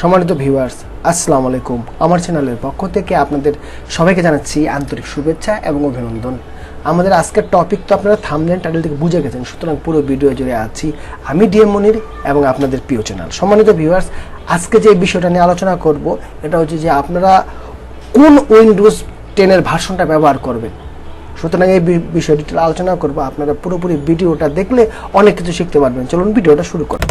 সম্মানিত ভিউয়ার্স আসসালামু আলাইকুম। আমার চ্যানেলের পক্ষ থেকে আপনাদের সবাইকে জানাচ্ছি আন্তরিক শুভেচ্ছা এবং অভিনন্দন। আমাদের আজকের টপিক তো আপনারা থামলেন টাইটেল থেকে বুঝে গেছেন, সুতরাং পুরো ভিডিও জুড়ে আছি আমি ডিএম মনির এবং আপনাদের প্রিয় চ্যানেল সম্মানিত ভিউয়ার্স আজকে যে বিষয়টা নিয়ে আলোচনা করব, এটা হচ্ছে যে আপনারা কোন উইন্ডোজ টেনের ভার্সনটা ব্যবহার করবেন। সুতরাং এই বিষয়টি আলোচনা করব, আপনারা পুরোপুরি ভিডিওটা দেখলে অনেক কিছু শিখতে পারবেন। চলুন ভিডিওটা শুরু করি।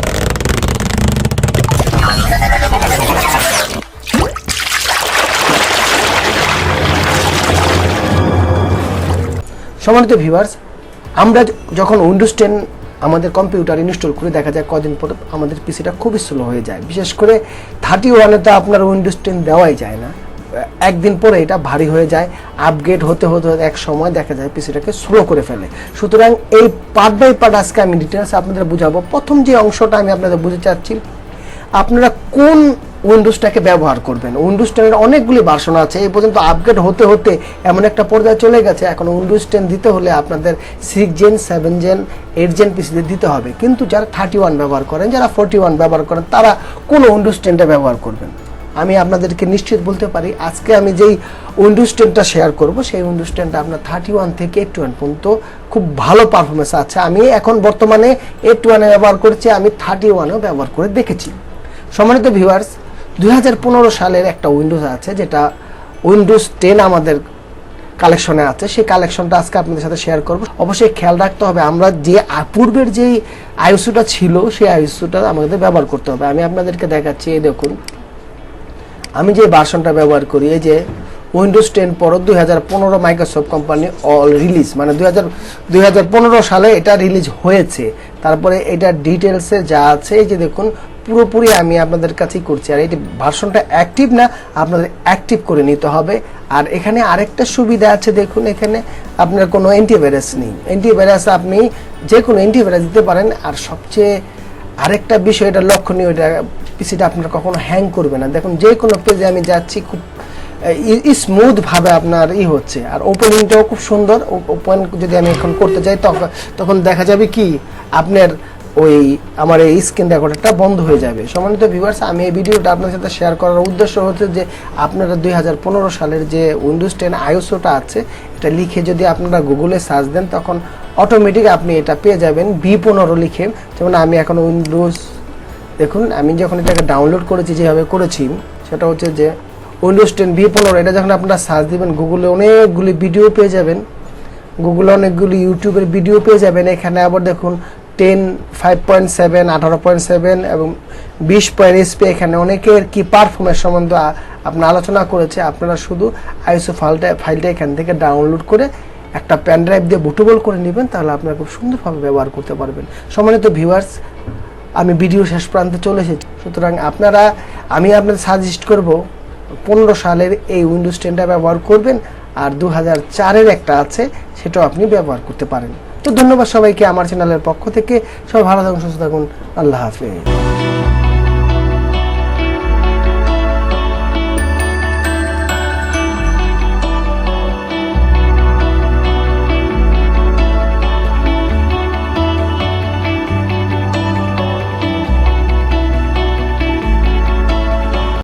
সম্মানিত ভিউয়ার্স আমরা যখন উইন্ডোজ টেন আমাদের কম্পিউটার ইনস্টল করে দেখা যায় কদিন পর আমাদের পিসিটা খুবই স্লো হয়ে যায়। বিশেষ করে থার্টি ওয়ানে তো আপনার উইন্ডোজ টেন দেওয়াই যায় না। একদিন পরে এটা ভারী হয়ে যায় আপগ্রেড হতে হতে এক সময় দেখা যায় পিসিটাকে স্লো করে ফেলে। সুতরাং এই পার্ট বাই পার্ট আজকে আমি ডিটেলস আপনাদের বুঝাবো। প্রথম যে অংশটা আমি আপনাদের বুঝতে চাচ্ছি আপনারা কোন উইন্ডোজটাকে ব্যবহার করবেন? উইন্ডোজ টেনের অনেকগুলি ভার্সন আছে, এই পর্যন্ত আপগ্রেড হতে হতে এমন একটা পর্যায়ে চলে গেছে। এখন উইন্ডোজ টেন দিতে হলে আপনাদের six gen seven gen eight gen পিসিতে দিতে হবে। কিন্তু যারা থার্টি ওয়ান ব্যবহার করেন, যারা ফোরটি ওয়ান ব্যবহার করেন, তারা কোন উইন্ডোজ টেনটা ব্যবহার করবেন? আমি আপনাদেরকে নিশ্চিত বলতে পারি, আজকে আমি যেই উইন্ডোজ টেনটা শেয়ার করব, সেই উইন্ডোজ টেনটা আপনার থার্টি ওয়ান থেকে এইট ওয়ান পর্যন্ত খুব ভালো পারফরমেন্স আছে। আমি এখন বর্তমানে এইট ওয়ানে ব্যবহার করছি, আমি থার্টি ওয়ানেও ব্যবহার করে দেখেছি। সম্মানিত ভিউয়ার্স দুই সালের একটা উইন্ডোজ আছে, যেটা উইন্ডোজ টেন আমাদের কালেকশনে আছে। সেই কালেকশনটা আজকে আপনাদের সাথে শেয়ার করব। অবশ্যই খেয়াল রাখতে হবে, আমরা যে পূর্বের যেই আইসুটা ছিল, সেই আইসুটা আমাদের ব্যবহার করতে হবে। আমি আপনাদেরকে দেখাচ্ছি, এই দেখুন। আমি যে ভার্সনটা ব্যবহার করি, এই যে উইন্ডোজ টেন পরও দুই হাজার পনেরো মাইক্রোসফট কোম্পানি অল রিলিজ মানে দুই হাজার দুই হাজার পনেরো সালে এটা রিলিজ হয়েছে। তারপরে এটা ডিটেলসে যা আছে, এই যে দেখুন পুরোপুরি আমি আপনাদের কাছেই করছি। আর এই ভার্সনটা অ্যাক্টিভ না, আপনাদের অ্যাক্টিভ করে নিতে হবে। আর এখানে আরেকটা সুবিধা আছে, দেখুন এখানে আপনার কোনো অ্যান্টিভাইরাস নেই। অ্যান্টিভাইরাস আপনি যে কোনো অ্যান্টিভাইরাস দিতে পারেন। আর সবচেয়ে আরেকটা বিষয়, এটা লক্ষণীয়, এটা পিসিটা আপনার কখনো হ্যাং করবে না। দেখুন যে কোনো পেজে আমি যাচ্ছি, খুব স্মুথ ভাবে আপনার ই হচ্ছে। আর ওপেনিংটাও খুব সুন্দর। ওপেন যদি আমি এখন করতে চাই তখন তখন দেখা যাবে কি, আপনার ওই আমার এই স্ক্রিন রেকর্ডারটা বন্ধ হয়ে যাবে। সম্মানিত ভিউয়ার্স আমি এই ভিডিওটা আপনার সাথে শেয়ার করার উদ্দেশ্য হচ্ছে যে আপনারা দুই হাজার পনেরো সালের যে উইন্ডোজ টেন আইওসোটা আছে, এটা লিখে যদি আপনারা গুগলে সার্চ দেন, তখন অটোমেটিক আপনি এটা পেয়ে যাবেন, বি পনেরো লিখে। যেমন আমি এখন উইন্ডোজ দেখুন, আমি যখন এটাকে ডাউনলোড করেছি, যেভাবে করেছি, সেটা হচ্ছে যে উইন্ডোজ টেন ভি পনেরো, এটা যখন আপনারা সার্চ দিবেন গুগলে অনেকগুলি ভিডিও পেয়ে যাবেন। গুগলে অনেকগুলি ইউটিউবের ভিডিও পেয়ে যাবেন। এখানে আবার দেখুন টেন ফাইভ পয়েন্ট সেভেন আঠারো পয়েন্ট সেভেন এবং বিশ পয়েন্ট এসপি এখানে অনেকের কি পারফরমেন্স সম্বন্ধে আপনার আলোচনা করেছে, আপনারা শুধু আইসো ফাইলটা ফাইলটা এখান থেকে ডাউনলোড করে একটা প্যান ড্রাইভ দিয়ে বুটেবল করে নেবেন, তাহলে আপনারা খুব সুন্দরভাবে ব্যবহার করতে পারবেন। সম্মানিত ভিউয়ার্স আমি ভিডিও শেষ প্রান্তে চলে এসেছি। সুতরাং আপনারা, আমি আপনাদের সাজেস্ট করব, পনেরো সালের এই উইন্ডোজ টেনটা ব্যবহার করবেন, আর দু হাজার চারের একটা আছে, সেটাও আপনি ব্যবহার করতে পারেন। তো ধন্যবাদ সবাইকে আমার চ্যানেলের পক্ষ থেকে। সবাই ভালো থাকুন সুস্থ থাকুন। আল্লাহ হাফেজ।